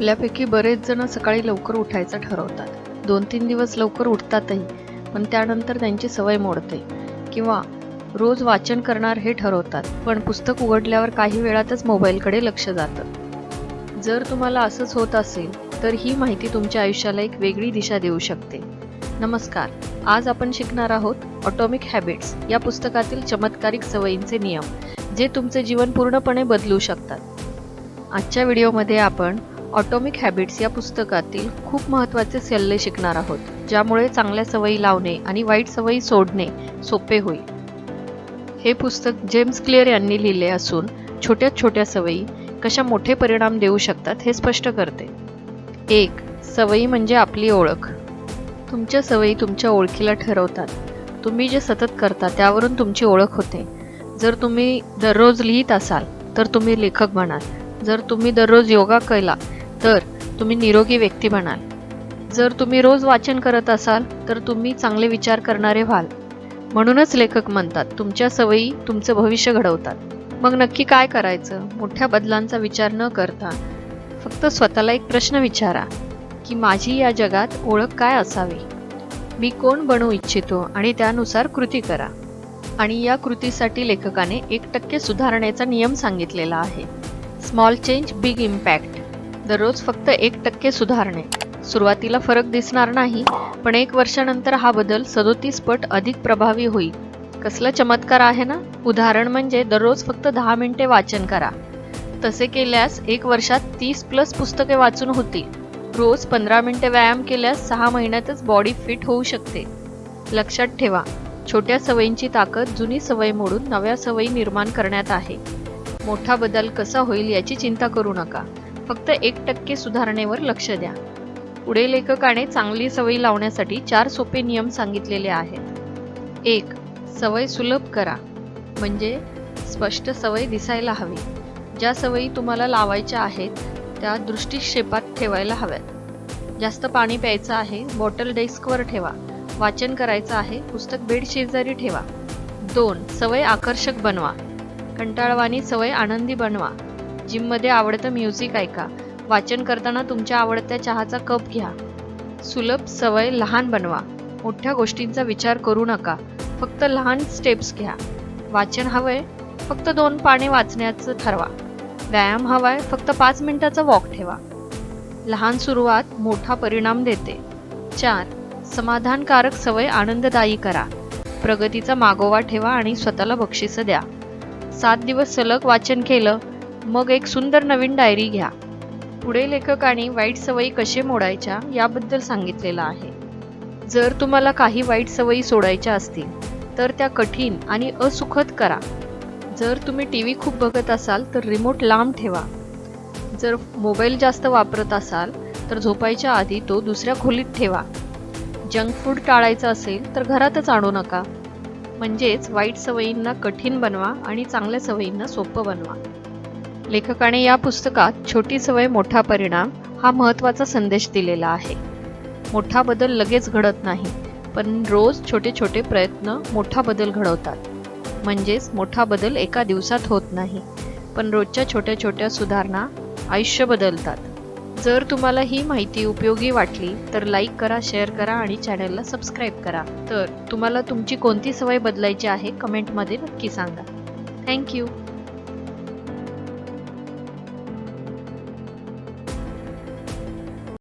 आपल्यापैकी बरेच जण सकाळी लवकर उठायचं ठरवतात. दोन तीन दिवस लवकर उठतातही पण त्यानंतर त्यांची सवय मोडते. किंवा रोज वाचन करणार हे ठरवतात पण पुस्तक उघडल्यावर काही वेळातच मोबाईलकडे लक्ष जातं. जर तुम्हाला असंच होत असेल तर ही माहिती तुमच्या आयुष्याला एक वेगळी दिशा देऊ शकते. नमस्कार आज आपण शिकणार आहोत ऑटोमिक हॅबिट्स या पुस्तकातील चमत्कारिक सवयींचे नियम जे तुमचे जीवन पूर्णपणे बदलू शकतात. आजच्या व्हिडिओमध्ये आपण ऑटोमिक हॅबिट्स या पुस्तकातील खूप महत्त्वाचे सल्ले शिकणार आहोत ज्यामुळे चांगल्या सवयी लावणे आणि वाईट सवयी सोडणे सोपे होईल. हे पुस्तक जेम्स क्लिअर यांनी लिहिले असून छोट्या छोट्या सवयी कशा मोठे परिणाम देऊ शकतात हे स्पष्ट करते. एक सवयी म्हणजे आपली ओळख. तुमच्या सवयी तुमच्या ओळखीला ठरवतात. तुम्ही जे सतत करता त्यावरून तुमची ओळख होते. जर तुम्ही दररोज लिहित असाल तर तुम्ही लेखक बनाल. जर तुम्ही दररोज योगा केला तर तुम्ही निरोगी व्यक्ती बनाल. जर तुम्ही रोज वाचन करत असाल तर तुम्ही चांगले विचार करणारे व्हाल. म्हणूनच लेखक म्हणतात तुमच्या सवयी तुमचं भविष्य घडवतात. मग नक्की काय करायचं? मोठ्या बदलांचा विचार न करता फक्त स्वतःला एक प्रश्न विचारा की माझी या जगात ओळख काय असावी? मी कोण बनू इच्छितो आणि त्यानुसार कृती करा. आणि या कृतीसाठी लेखकाने एक टक्के सुधारण्याचा नियम सांगितलेला आहे. स्मॉल चेंज बिग इम्पॅक्ट दररोज फक्त एक टक्के सुधारणे. सुरुवातीला फरक दिसणार नाही पण एक वर्षानंतर हा बदल सदोतीस पट अधिक प्रभावी होईल. कसला चमत्कार आहे ना? उदाहरण म्हणजे दररोज फक्त दहा मिनिटे वाचन करा. तसे केल्यास एक वर्षात तीस प्लस पुस्तके वाचून होतील. रोज पंधरा मिनिटे व्यायाम केल्यास सहा महिन्यातच बॉडी फिट होऊ शकते. लक्षात ठेवा छोट्या सवयींची ताकद जुनी सवय मोडून नव्या सवयी निर्माण करण्यात आहे. मोठा बदल कसा होईल याची चिंता करू नका. फक्त एक टक्के सुधारणेवर लक्ष द्या. पुढे लेखकाने चांगली सवयी लावण्यासाठी चार सोपे नियम सांगितलेले आहेत. एक सवय सुलभ करा. म्हणजे स्पष्ट सवय दिसायला हवी. ज्या सवयी तुम्हाला लावायच्या आहेत त्या दृष्टिक्षेपात ठेवायला हव्यात. जास्त पाणी प्यायचं आहे बॉटल डेस्कवर ठेवा. वाचन करायचं आहे पुस्तक बेड शेजारी ठेवा. दोन सवय आकर्षक बनवा. कंटाळवाणी सवय आनंदी बनवा. जिममध्ये आवडतं म्युझिक ऐका. वाचन करताना तुमच्या आवडत्या चहाचा कप घ्या. सुलभ सवय लहान बनवा. मोठ्या गोष्टींचा विचार करू नका. फक्त लहान स्टेप्स घ्या. वाचन हवंय फक्त दोन पाने वाचण्याचं ठरवा. व्यायाम हवाय फक्त पाच मिनिटाचा वॉक ठेवा. लहान सुरुवात मोठा परिणाम देते. चार समाधानकारक सवय आनंददायी करा. प्रगतीचा मागोवा ठेवा आणि स्वतःला बक्षिसं द्या. सात दिवस सलग वाचन केलं मग एक सुंदर नवीन डायरी घ्या. पुढे लेखकाने वाईट सवयी कसे मोडायच्या याबद्दल सांगितलेलं आहे. जर तुम्हाला काही वाईट सवयी सोडायच्या असतील तर त्या कठीण आणि असुखद करा. जर तुम्ही टी व्ही खूप बघत असाल तर रिमोट लांब ठेवा. जर मोबाईल जास्त वापरत असाल तर झोपायच्या आधी तो दुसऱ्या खोलीत ठेवा. जंक फूड टाळायचं असेल तर घरातच आणू नका. म्हणजेच वाईट सवयींना कठीण बनवा आणि चांगल्या सवयींना सोपं बनवा. लेखकाने या पुस्तकात छोटी सवय मोठा परिणाम हा महत्त्वाचा संदेश दिलेला आहे. मोठा बदल लगेच घडत नाही पण रोज छोटे छोटे प्रयत्न मोठा बदल घडवतात. म्हणजेच मोठा बदल एका दिवसात होत नाही पण रोजच्या छोट्या छोट्या सुधारणा आयुष्य बदलतात. जर तुम्हाला ही माहिती उपयोगी वाटली तर लाईक करा शेअर करा आणि चॅनलला सबस्क्राईब करा. तर तुम्हाला तुमची कोणती सवय बदलायची आहे कमेंटमध्ये नक्की सांगा. थँक्यू